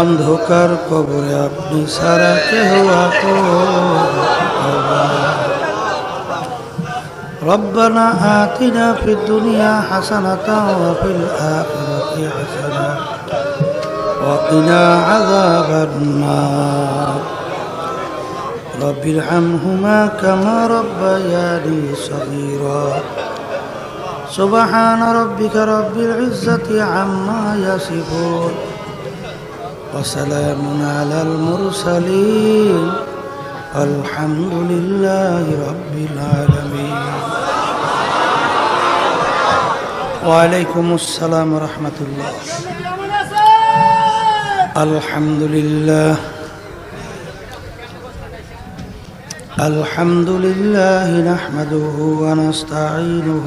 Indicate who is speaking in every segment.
Speaker 1: অন্ধকার কবরে আপনি সারা কেহ ربنا آتنا في الدنيا حسنة وفي الآخرة حسنة وقنا عذاب النار رب ارحمهما كما ربياني صغيرا سبحان ربك رب العزة عما يصفون وسلام على المرسلين الحمد لله رب العالمين وعليكم السلام ورحمة الله الحمد لله الحمد لله نحمده ونستعينه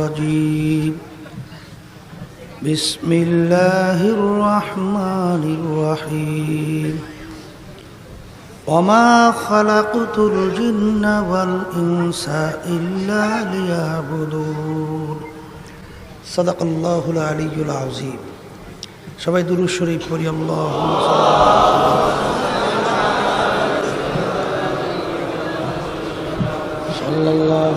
Speaker 1: الرجيم بسم الله الرحمن الرحيم وما خلقت الجن والإنس إلا ليعبدون صدق الله العلي العظيم সবাই দুরুদ শরীফ পড়ি আল্লাহ صلى الله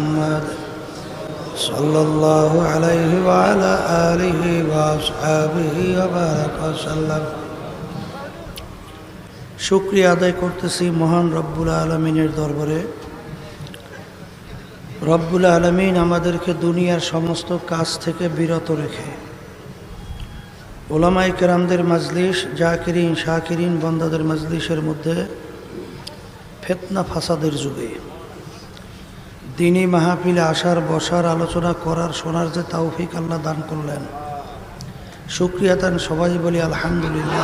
Speaker 1: صلى الله عليه وعلى آله وأصحابه وبارك وسلم শুক্রিয়া আদায় করতেছি মহান রব্বুল আলমিনের দরবারে রব্বুল আলমিন আমাদেরকে দুনিয়ার সমস্ত কাজ থেকে বিরত রেখে ওলামাই কেরামদের মাজলিস জাকিরিন শাকিরিন বন্দাদের মাজলিসের মধ্যে ফেতনা ফাসাদের যুগে দিনী মাহফিলে আসার, বসার, আলোচনা করার, শোনার যে তাওফিক আল্লাহ দান করলেন। শুক্রিয়া তান সবাই বলি আলহামদুলিল্লাহ।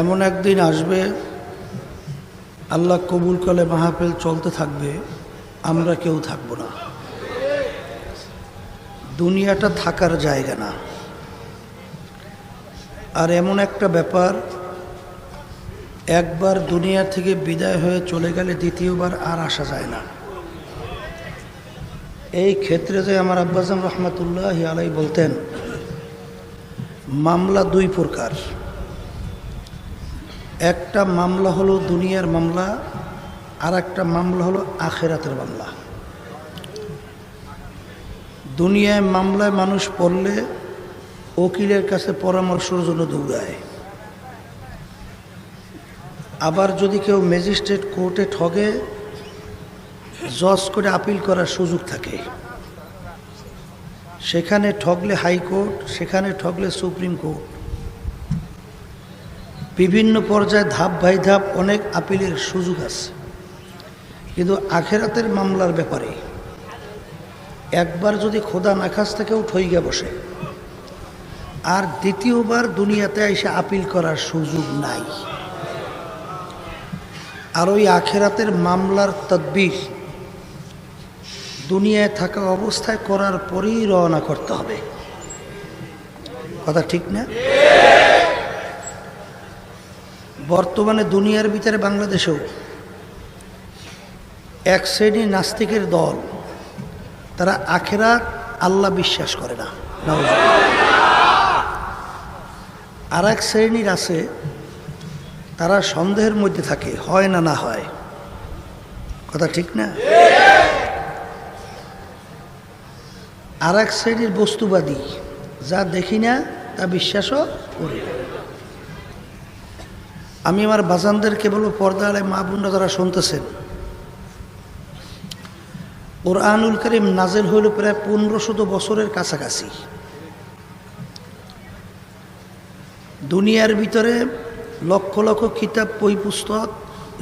Speaker 1: এমন একদিন আসবে, আল্লাহ কবুল করলে মাহফিল চলতে থাকবে, আমরা কেউ থাকব না। দুনিয়াটা থাকার জায়গা না। আর এমন একটা ব্যাপার, একবার দুনিয়া থেকে বিদায় হয়ে চলে গেলে দ্বিতীয়বার আর আসা যায় না। এই ক্ষেত্রে যে আমার আব্বাজাম রহমতুল্লাহ আলাই বলতেন, মামলা দুই প্রকার। একটা মামলা হলো দুনিয়ার মামলা আর একটা মামলা হলো আখেরাতের মামলা। দুনিয়ায় মামলায় মানুষ পড়লে উকিলের কাছে পরামর্শের জন্য দৌড়ায়। আবার যদি কেউ ম্যাজিস্ট্রেট কোর্টে ঠগে, জজ করে আপিল করার সুযোগ থাকে। সেখানে ঠগলে হাইকোর্ট সেখানে ঠগলে সুপ্রিম কোর্ট। বিভিন্ন পর্যায়ে ধাপ বাই ধাপ অনেক আপিলের সুযোগ আছে। কিন্তু আখেরাতের মামলার ব্যাপারে একবার যদি খোদা নাখাস থেকেও ঠইগে বসে আর দ্বিতীয়বার দুনিয়াতে এসে আপিল করার সুযোগ নাই। আর ওই আখেরাতের মামলার তদবির দুনিয়ায় থাকা অবস্থায় করার পরেই রওনা করতে হবে। কথা ঠিক না? বর্তমানে দুনিয়ার ভিতরে বাংলাদেশেও এক শ্রেণি নাস্তিকের দল, তারা আখেরাত আল্লাহ বিশ্বাস করে না। আর এক শ্রেণির আছে, তারা সন্দেহের মধ্যে থাকে, হয় না না হয়। কথা ঠিক না? আর এক শ্রেণির বস্তুবাদী, যা দেখি না, তা বিশ্বাসও করি আমি আমার বাজানদেরকে বলব পর্দা আলে মা বোনরা যারা শুনতেছেন ওর কোরআনুল করিম নাজেল হইল প্রায় পনেরো শত বছরের কাছাকাছি। দুনিয়ার ভিতরে লক্ষ লক্ষ কিতাব, বই, পুস্তক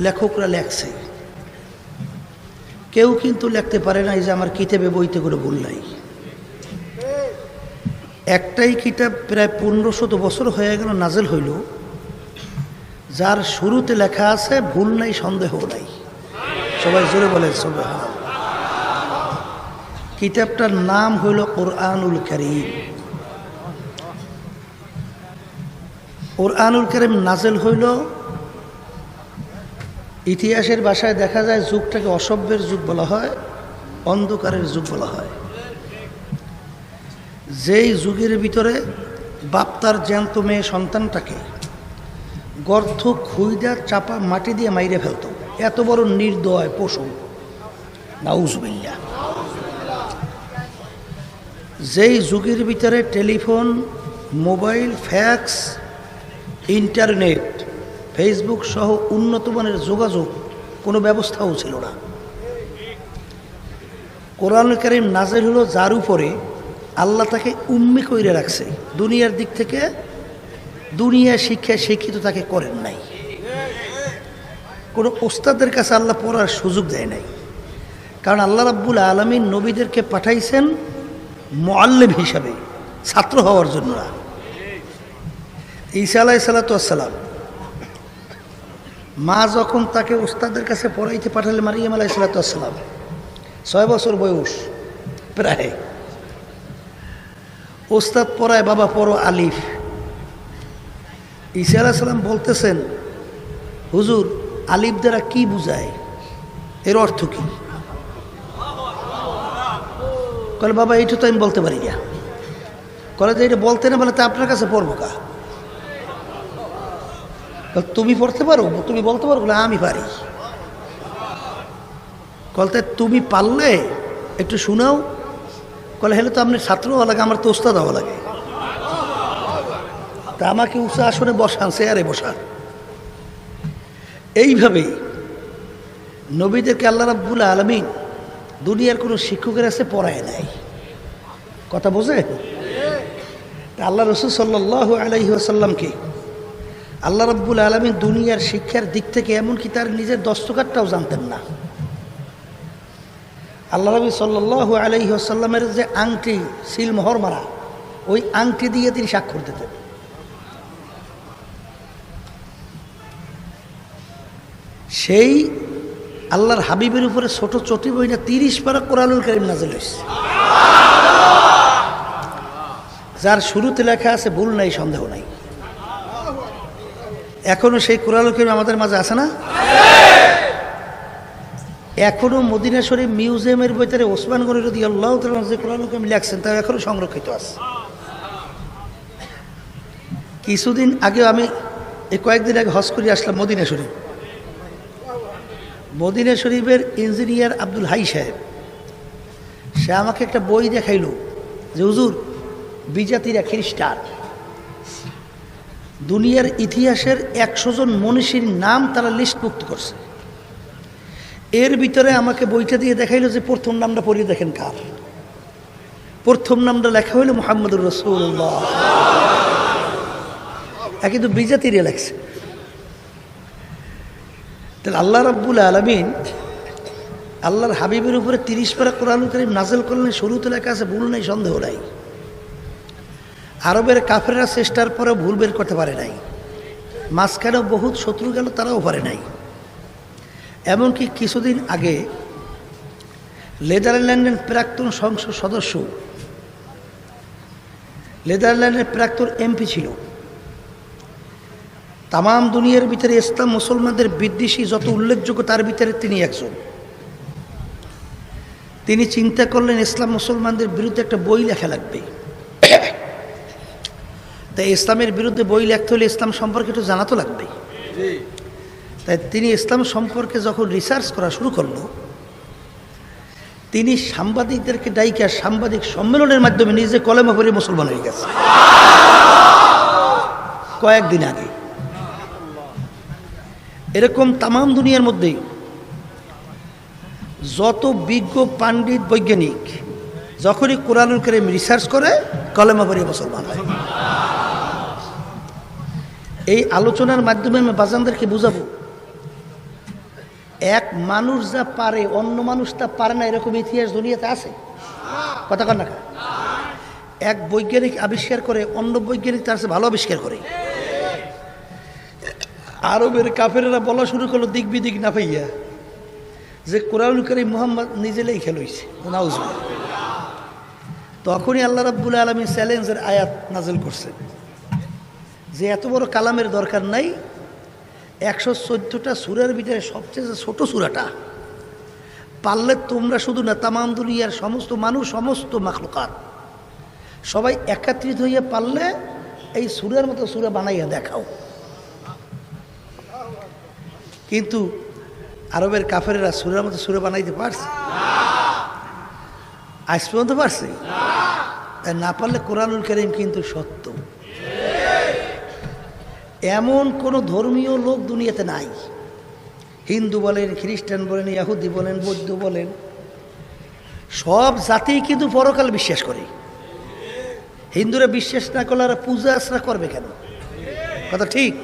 Speaker 1: লেখকরা লেখছে। কেউ কিন্তু লিখতে পারে নাই যে আমার কিতাবে, বইতে করে ভুল নাই। একটাই কিতাব প্রায় পনেরো শত বছর হয়ে গেল, নাজেল হইল। যার শুরুতে লেখা আছে, ভুল নাই, সন্দেহ নাই। সবাই জোরে বলেন সবাই কিতাবটার নাম হইল কোরআনুল করিম। কোরআনুল করিম নাজেল হইল, ইতিহাসের ভাষায় দেখা যায় যুগটাকে অসভ্যের যুগ বলা হয়, অন্ধকারের যুগ বলা হয়। যেই যুগের ভিতরে বাপ্তার জ্যান্ত মেয়ে সন্তানটাকে গর্থ খুইদা, চাপা মাটি দিয়ে মাইরে ফেলত। এত বড় নির্দয় পশু। নাউজবিল্লা যেই যুগের ভিতরে telephone, mobile, fax internet Facebook সহ উন্নত মানের যোগাযোগ কোনো ব্যবস্থাও ছিল না। কোরআন করিম নাজের হলো যার উপরে আল্লাহ তাকে উম্মি কইরে রাখছে। দুনিয়ার দিক থেকে দুনিয়া শিক্ষায় শিক্ষিত তাকে করেন নাই। কোনো ওস্তাদের কাছে আল্লাহ পড়ার সুযোগ দেয় নাই। কারণ আল্লাহ রাব্বুল আলমিন নবীদেরকে পাঠাইছেন মোয়াল্লেম হিসাবে, ছাত্র হওয়ার জন্য না। ঈসা আলাহ সালাতাম মা যখন তাকে ওস্তাদের কাছে পড়াইতে পাঠালে মারিয়াম আলাহ সালাতাম ছয় বছর বয়স, প্রায়। ওস্তাদ পড়ায়, বাবা পড়ো আলিফ। ঈসা আলাহ সাল্লাম বলতেছেন, হুজুর, আলিফ দ্বারা কি বুঝায়? এর অর্থ কি? কলে, বাবা এইটা তো আমি বলতে পারি না। কলে, যে এটা বলতে না বলে তা আপনার কাছে পড়ব কা? তুমি পড়তে পারো? তুমি বলতে পারো আমি পারি। কলতে তুমি পারলে একটু শোনাও। কলে হেলে তো আপনার ছাত্র হওয়া লাগে, আমার তো ওস্তাদ হওয়া লাগে। তা আমাকে উঁচা আসনে বসান, চেয়ারে বসান। এইভাবেই নবীদেরকে আল্লাহ রাব্বুল আলমিন দুনিয়ার কোনো শিক্ষকের আছে পড়ায় নাই। কথা বোঝে আল্লাহ রসুল সাল্লাহ আলহি আসাল্লামকে আল্লাহ রব্বুল আলমিন দুনিয়ার শিক্ষার দিক থেকে এমনকি তার নিজের দস্তকারটাও জানতেন না। আল্লাহ রবি সাল্লাহ আলহি যে আংটি, সিল মোহর মারা ওই আংটি দিয়ে তিনি স্বাক্ষর দিতেন। সেই আল্লাহর হাবিবের উপরে ছোট চটি বই না তিরিশ পারা কোরআনুল করিম নাজিল হয়েছে যার শুরুতে লেখা আছে, ভুল নাই, সন্দেহ নাই। এখনও সেই কোরআনুল করিম আমাদের মাঝে আছে না? এখনও মদিনা শরীফ মিউজিয়ামের ভিতরে ওসমান গনি রদি আল্লাহ যে কোরআনুল করিম লেখছেন তা এখনও সংরক্ষিত আছে। কিছুদিন আগে আমি এই কয়েকদিন আগে হজ করে আসলাম মদিনা শরীফ। মদিনা শরীফের ইঞ্জিনিয়ার আব্দুল হাই সাহেব সে আমাকে একটা বই দেখাইল যে হুজুর বিজাতিরা খ্রিস্টান। দুনিয়ার ইতিহাসের একশো জন মনীষীর নাম তারা লিস্টভুক্ত করছে। এর ভিতরে আমাকে বইটা দিয়ে দেখাইলো যে প্রথম নামটা পড়িয়ে দেখেন কার। প্রথম নামটা লেখা হইল মোহাম্মদুর রসুল্লাহ কিন্তু বিজাতিরে লেখছে। তাহলে আল্লাহ রাব্বুল আলমিন আল্লাহর হাবিবের উপরে তিরিশ পারা কোরআন করিম নাজেল করলেন, শুরুতে লেখা আছে, ভুল নাই, সন্দেহ নাই। আরবের কাফেরা চেষ্টার পরে ভুল বের করতে পারে নাই। মাঝখানেও বহুত শত্রু গেল, তারাও পারে নাই। এমনকি কিছুদিন আগে নেদারল্যান্ডের প্রাক্তন সংসদ সদস্য, নেদারল্যান্ডের প্রাক্তন এমপি ছিল। তাম দুনিয়ার ভিতরে ইসলাম মুসলমানদের বিদ্বেষী যত উল্লেখযোগ্য, তার ভিতরে তিনি একজন। তিনি চিন্তা করলেন, ইসলাম মুসলমানদের বিরুদ্ধে একটা বই লেখা লাগবে। তাই ইসলামের বিরুদ্ধে বই লিখতে হলে ইসলাম সম্পর্কে একটু জানা তো লাগবে তাই তিনি ইসলাম সম্পর্কে যখন রিসার্চ করা শুরু করল তিনি সাংবাদিকদেরকে ডাইকা সাংবাদিক সম্মেলনের মাধ্যমে নিজে কলেমা পড়ে মুসলমান হয়ে গেছে। কয়েকদিন আগে। এরকম তামাম দুনিয়ার মধ্যেই যত বিজ্ঞ পাণ্ডিত বৈজ্ঞানিক যখনই কোরআনুল করিম রিসার্চ করে কলেমা পড়ে মুসলমান হয়। এই আলোচনার মাধ্যমে আমি বাজানদেরকে বুঝাবো। এক মানুষ যা পারে, অন্য মানুষ তা পারে না, এরকম ইতিহাস দুনিয়াতে আছে? কথা কর না এক বৈজ্ঞানিক আবিষ্কার করে, অন্য বৈজ্ঞানিক তার ভালো আবিষ্কার করে। আরবের কাফেরেরা বলা শুরু করল, দিক বিদিক না পাইয়া। যে কোরআন করিম মোহাম্মদ নিজে লেখা লইছে, নাউজুবিল্লাহ। তখনই আল্লাহ রাব্বুল আলমী চ্যালেঞ্জের আয়াত নাজেল করছেন। যে এত বড় কালামের দরকার নাই, একশো চোদ্দোটা সুরের ভিতরে সবচেয়ে ছোট সুরাটা, পারলে তোমরা শুধু না তামাম দুনিয়ার সমস্ত মানুষ, সমস্ত মাখলুকাত, সবাই একাত্রিত হইয়া পারলে এই সুরের মতো সুরে বানাইয়া দেখাও। কিন্তু আরবের কাফেরেরা সুরের মতো সুরে বানাইতে পারছে? আজ পর্যন্ত পারছে? না পারলে কোরআনুল করিম কিন্তু সত্য। এমন কোনো ধর্মীয় লোক দুনিয়াতে নাই। হিন্দু বলেন, খ্রিস্টান বলেন ইয়াহুদি বলেন, বৌদ্ধ বলেন, সব জাতি কিন্তু পরকাল বিশ্বাস করে। হিন্দুরা বিশ্বাস না করলে আর পূজা আশ্রা করবে কেন? কথা ঠিক?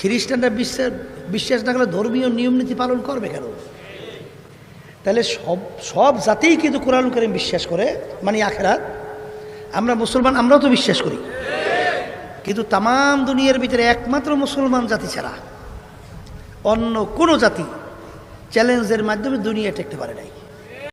Speaker 1: খ্রিস্টানরা বিশ্বাস বিশ্বাস না করলে ধর্মীয় নিয়ম নীতি পালন করবে কেন? তাহলে সব সব জাতিই কিন্তু কোরআন করিম বিশ্বাস করে মানে আখেরাত। আমরা মুসলমান, আমরাও তো বিশ্বাস করি। কিন্তু তাম দুনিয়ার ভিতরে একমাত্র মুসলমান জাতি ছাড়া অন্য কোনো জাতি চ্যালেঞ্জের মাধ্যমে দুনিয়া টেকতে পারে নাই।